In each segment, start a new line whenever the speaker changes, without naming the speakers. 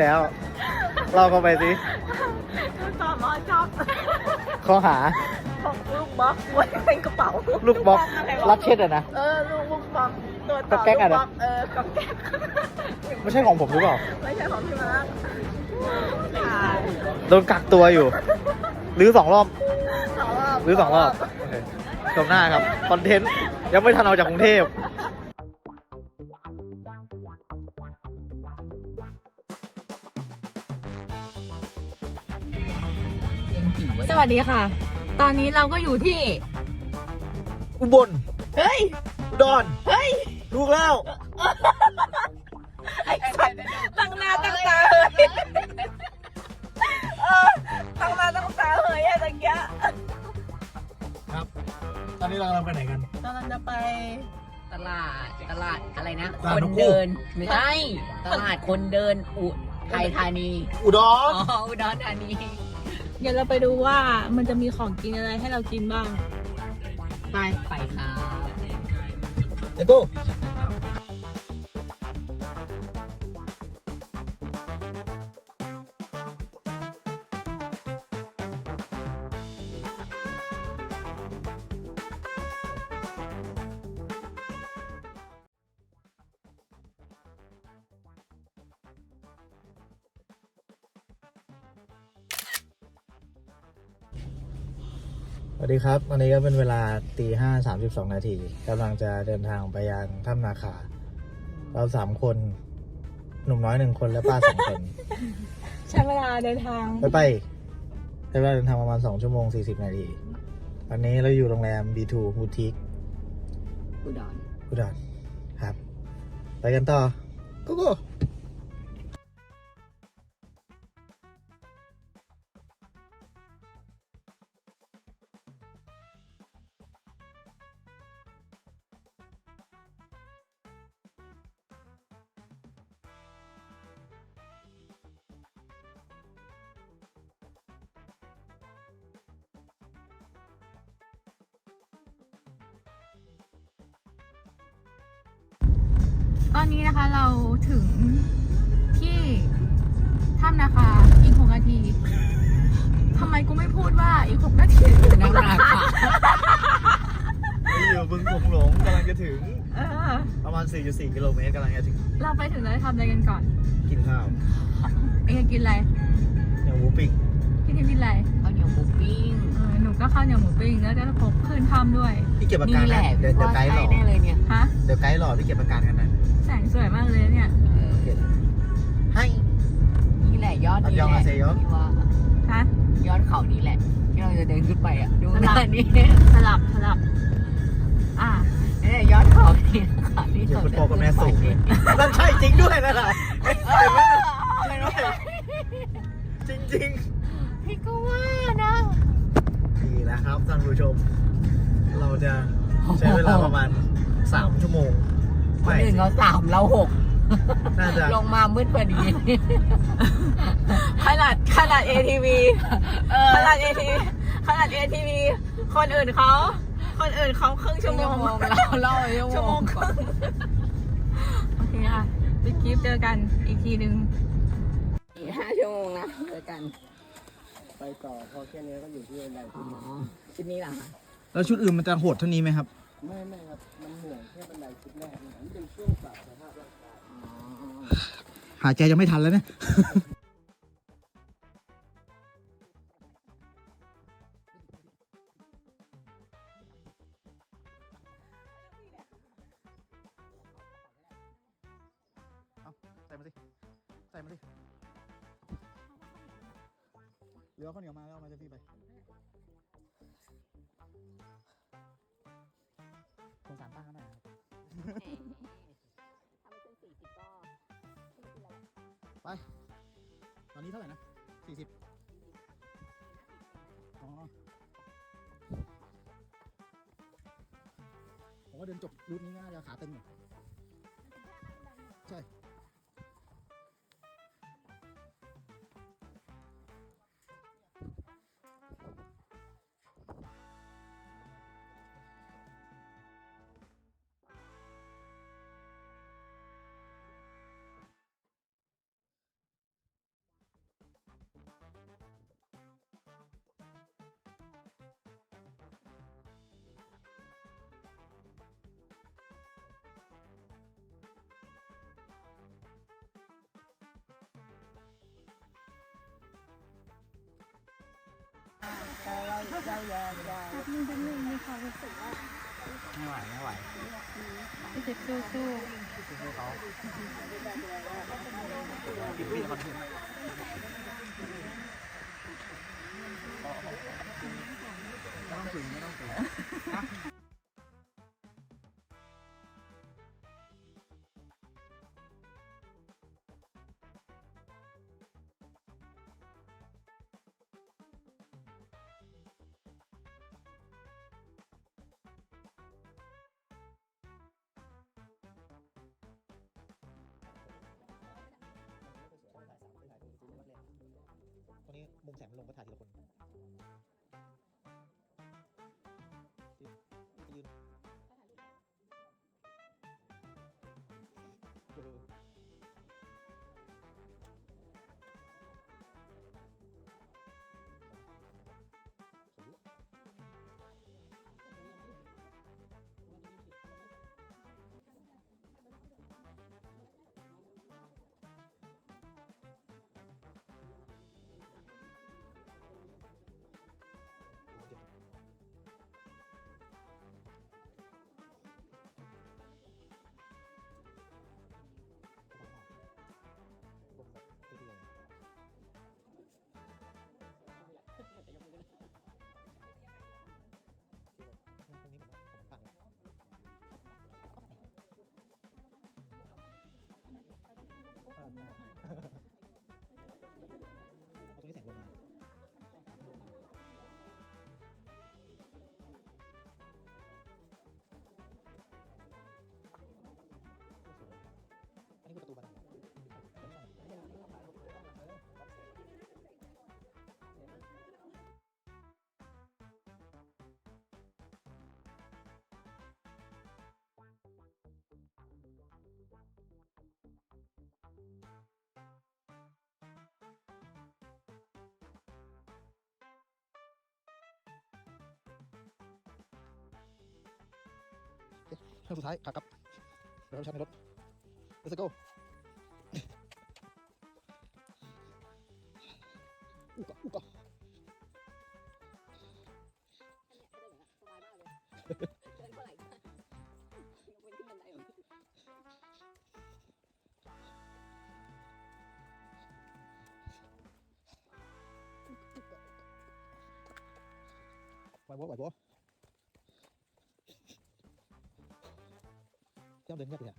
แล้วเราก็ไปสิ
ตอนมอชอบ
ข้อหา
ของลูกบล็อกไว้ในกระเป๋า
ลูกบล็อกรักเช็ดอะนะ
เออลูกลูกบล็อกตัวต่อ
ก๊อกแก๊ก
ลู
อะ
ก
นะ
บล็อกเออก๊อกแก๊ก
ไม่ใช่ของผมหรือเปล่า
ไม่ใช่ของพี่มาร์คใช่
โดนกักตัวอยู่ หรือสองรอบ
สองรอบ
หรือสองรอบโอเคชมหน้าครับ คอนเทนต์ ยังไม่ทันออกจากกรุงเทพ
สวัสดีค่ะ ตอนนี้เราก็อยู่ที่
อุบล
เฮ้ย
อุดร
เฮ้ย
ลูกแล้ว
ไอ้สัตว์ตั้งหน้าตั้งตาเลยเออตั้งหน้าตั้งตาเลยอะตะเกียะ
ครับ ตอนนี้เรากำลังไปไหนกัน
กำลังจะไป
ตลาดตลาดอะไรนะ
ตลาด
คน
นกคู่
เดินไม่ใช่ตลาดคนเดินอุทัยธานี
อุด
อ๋
ร
ออุดรธานี
เดี๋ยวเราไปดูว่ามันจะมีของกินอะไรให้เรากินบ้าง ไป
ไปครับ
เด็กกู สวัสดีครับวันนี้ก็เป็นเวลาตีห้าสามสิบสองนาทีกำลังจะเดินทางไปยังถ้ำนาคา เราสามคน หนุ่มน้อยหนึ่งคนและป้าสองคน
ใช้เวลาเดินทาง
ไปไปใช้เวลาเดินทางประมาณสองชั่วโมงสี่สิบนาทีวันนี้เราอยู่โรงแรม B2 บูติก
อุดร
อุดรครับ ไปกันต่อกูกู
ตอนนี้นะคะเราถึงที่ถ้ำนาคาอีกหกนาทีทำไมกูไม่พูดว่าอีกหกนาที
นั่งนาคา
อยู่บึงคงหลงกำลังจะถึง
เออ
ประมาณ 4.4 กิโลเมตรกำลังจะถึง
เราไปถึงเราจะทำอะไรกันก่อน
กินข้าว
เองจะกินอะไร
อย่างหมูปิ้ง
พี่ทิมกินอะไร
ข้าวเหนียวหมูปิ้ง
เออหนูก็ข้าวเหนียวหมูปิ้งแล้วก็พกขึ้นถ้ำด้วย
พี่เก็บอาการ
นี่แห
นะ
ละ
เดี๋ยวเดี๋ยวไกด์หล่อ
ใช่แน่เลยเนี่ย
ฮะ
เดี๋ยวไกด์หล่อพี่เก็บอาการกันหน่อย
แสงสวยมากเลยเนี่ย
เออ
โอเคให้
นี่แหละยอดนี่
อันยอง
แหละ
อาเซโย
ที่ว่า
ฮะ
ยอดเขานี่แหละ ที่เราจะเดินขึ้นไปอะ ดู
สลั
ห
บ
น้านี่
สลับสลับ อะ
นี่แหละยอดเขานี่ค่ะที่
เดี๋ยว
เรา
คุณ
จะ
พ่อกับแม่สูง
ขึ้
เล
น
ย
ไป
นั่นใช่จริงด้วยนะล่ะเห็นไหม
อะไรวะ
จริงจริง
พี่ก็ว่านะ
ๆดีแล้วครับท่านผู้ชม เราจะใช้เวลาประมาณ 3 ชั่วโมง
คน
ไม่
อื่นเขาสามเราหก
น่าจะ
ลงมามืดพอดี
ขนาดขนาด ATV ขนาด ATV ขนาด ATV คนอื่นเขา คนอื่นเขาครึ่งชั่วโมง
เราเล่าชั่
ชั่
ว
ว
โม
โม
ง
งครึ่งโอเคค่ะปิดคลิปเจอกันอีกทีหนึ่ง
อีกห้าชั่วโมงนะเจอกัน
ไปต่อพอแค่นี้ก็อยู่ที่อะไร
อ๋อชุดนี้เหรอคะ
แล้วชุดอื่นมันจะโหดเท่านี้ไหมครับ
ไม่ไม่ครับ มันเหนื่อยแค่บันไดชุดแรกนะนี่เป็นช่วงปรับสภาพร่างกาย
หายใจยังไม่ทันแล้วเนี่ย เอาใส่มาสิ ใส่มาสิ เดี๋ยวข้าวเหนียวมาแล้วเอามาจะพี่ไป ไป ตอนนี้เท่าไหร่นะสี่สิบอ๋อผมว่าเดินจบรูทนี้น่าจะขาตึงอยู่ใช่
แป๊บนึงแป๊บนึงมีความรู้สึกว่า
ไม่ไหวไม่ไหว
พี่เจ็บสู้สู้
สู้เขาพี่พี่คอนเทนต์ไม่ต้องถึงไม่ต้องถึง มุมแสงมันลงก็ถ่ายทีละคน เรื่องสุดท้ายขากลับเราใช้ในรถ let's go อุกะอุกะ
สบายมากเลยเดินเท่าไหร่ก็ยกเว้นขึ้นบันไดเหรอ
ไหวบ่ ไหวบ่เจ้าเดินเงียบเลยอะ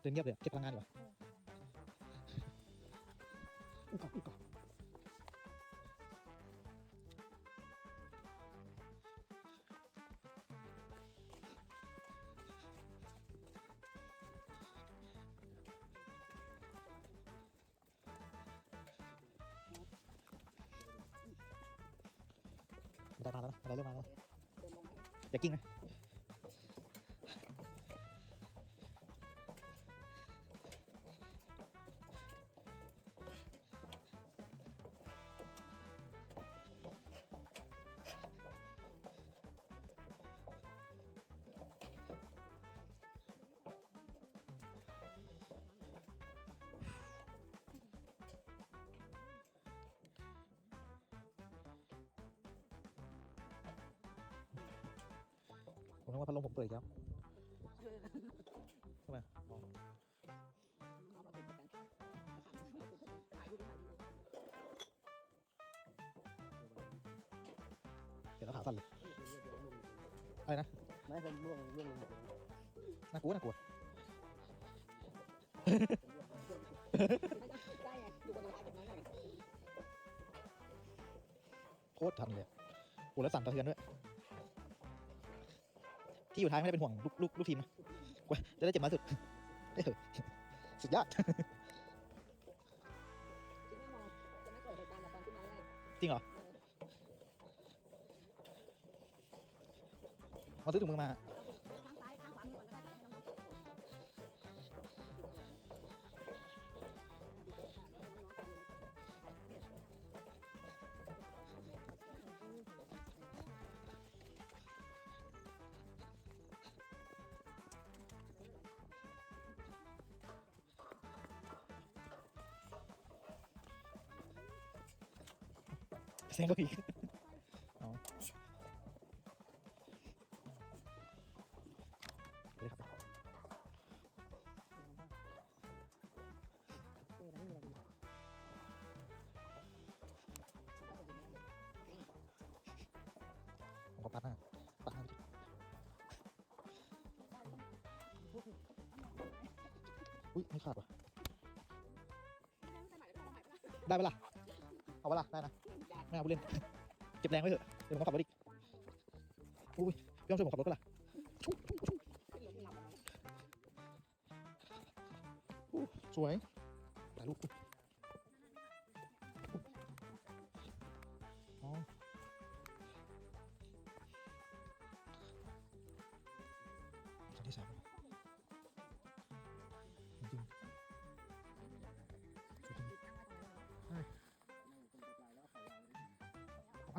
เดินเงียบเลยอะเก็บพลังงานดีกว่าอุกะอุกะบันไดมาแล้วนะบันไดเริ่มมาแล้วนะ
เดินลงไป
อย่ากิ้งนะ กว่าพัดลมผมเปิดอีกแล้วทำไมอ๋อ
เกันถ่ายรูปถ่ายรูป
เดี๋ยวเราขาสั่นเลยอะไรนะ
ไม่เคยล่วงล่วงลง
น่ากลัวน่ากลัว
ได้ไงดูบนรถถ่ายแบบนั้นไง
โคตรทันเลยโอ้แล้วสั่นสะเทือนด้วย ที่อยู่ท้ายไม่ได้เป็นห่วงลูกลูกลูกทีมนะกว่าจะได้เจ็บมาสุดเอ้ยสุดยอด
คิดไม่มองจะไม่เกิดเหตุการณ์แบบตอนขึ้นมาแรก
จริงเหรอมาซื้อถุงมือมา
ซงเขาอีกเอา
เปน้าปน้ไดิอุ้ยไม่ขาดว่ะได้ปะล่ะเอาเวลาได้นะ ไม่เอาเล่นเก็บแรงไว้เถอะเดี๋ยวผมขับรถอีกอุ้ยพี่ต้องช่วยผมขับรถก็ล่ะอู้สวยถ่ายรูป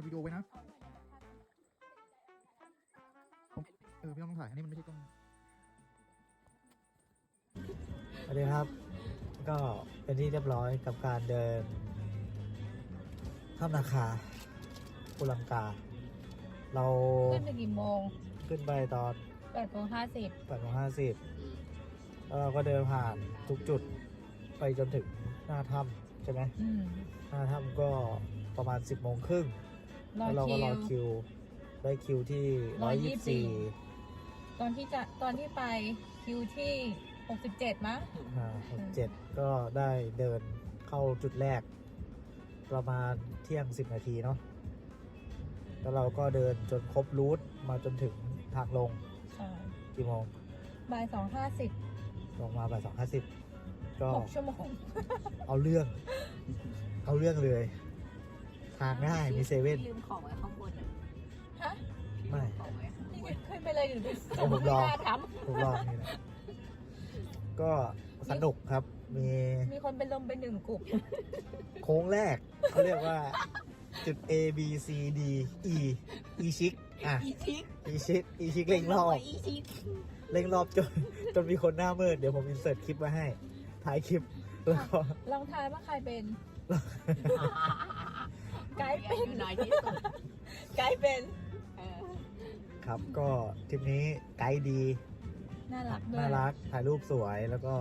วิดีโอไว้นะผมเออพี่ต้องถ่ายอันนี้มันไม่ใช่กล้องสวัสดีครับ ก็เป็นที่เรียบร้อยกับการเดินถ้ำนาคาปุลังกา เรา
ขึ้นไปกี่โมง
ขึ้นไปตอน
แปดโมงห้าสิบ
แปดโมงห้าสิบแล้วเราก็เดินผ่านทุกจุดไปจนถึงหน้าถ้ำใช่ไหม
อืม
หน้าถ้ำก็ประมาณสิบโมงครึ่ง
รอ
แล้วเรา
คิ
ก็รอ
ว
คิว ได้คิวที่ร้อยยี่สิบสี่
ตอนที่จะตอนที่ไปคิวที่หกสิบเจ็ดมั้ง
เจ็ดก็ได้เดินเข้าจุดแรก ประมาณเที่ยงสิบนาทีเนาะแล้วเราก็เดินจนครบรูทมาจนถึงทางลง
ใช่
กี่โมง
บ่ายสองห้าสิบ
ลงมาบ่ายสองห้าสิบก็
หกชั่วโมง
เอาเรื่อง เอาเรื่องเลย ทางง่ายมีเซเว่น
ลืมของไว้ข้างบนอะ
ฮะ
ไม่
ของไว้ข้างบ
นี่
น
ขึ้นไปเลยหรือ
เอาผมรอ
ไกล้าท
ผมลองนี่แหละก็สนุกครับ มีำ
มีคนเป็นลมไปหนึ่งกลุ่ม
โค้งแรกเขาเรียกว่าจุด A B C D E E ชิกอะ
อีชิก
E ชิก E ชิกเร่งรอบ
อีชิก
เร่งรอบจนจนมีคนหน้ามืดเดี๋ยวผมอินเสิร์ตคลิปไว้ให้ถ่ายคลิป แล้วก็
ลองทายว่าใครเป็น ไกด์เป็น
อยู่น้อยที่สุด
ไกด์เป็น
เออ
ครับก็ทริปนี้ไกด์ดี
น่ารักด้วย
น่ารักถ่ายรูปสวยแล้วก็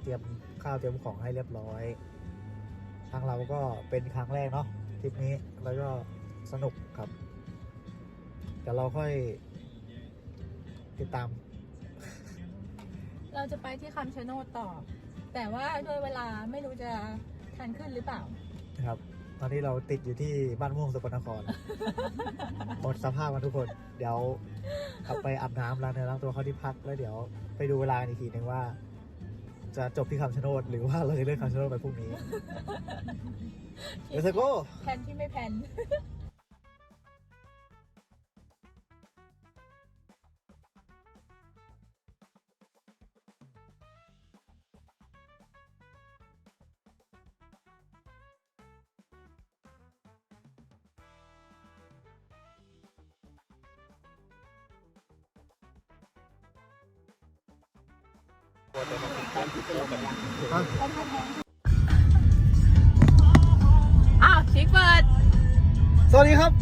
เตรียมข้าวเตรียมของให้เรียบร้อย ทางเราก็เป็นครั้งแรกเนาะทริปนี้แล้วก็สนุกครับเดี๋ยวเราค่อยติดตาม
เราจะไปที่คำชะโนดต่อ แต่ว่าด้วยเวลาไม่รู้จะทันขึ้นหรือเปล่า
นะครับ ตอนนี้เราติดอยู่ที่บ้านม่วงสกลนคร หมดสภาพมาทุกคน เดี๋ยวกลับไปอาบน้ำล้างเนื้อล้างตัวเข้าที่พักแล้วเดี๋ยวไปดูเวลากันอีกทีหนึ่งว่า จะจบที่คำชะโนดหรือว่าเราจะเลื่อนคำชะโนดไปพรุ่งนี้ เดี๋ยวสโก้
แผนที่ไม่แผน อ้าวชิคเปิด
สวัสดีครับ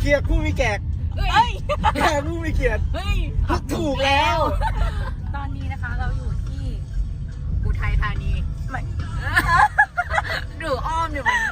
เขียรู้มีแขก
เฮ้ย
แกกผู้มีเขียร
เฮ้ย
ถูก
แล้ว
ตอนนี้นะคะเราอยู่ที่
อุทัยธานี
ไม่
ดูอ้อมหรือน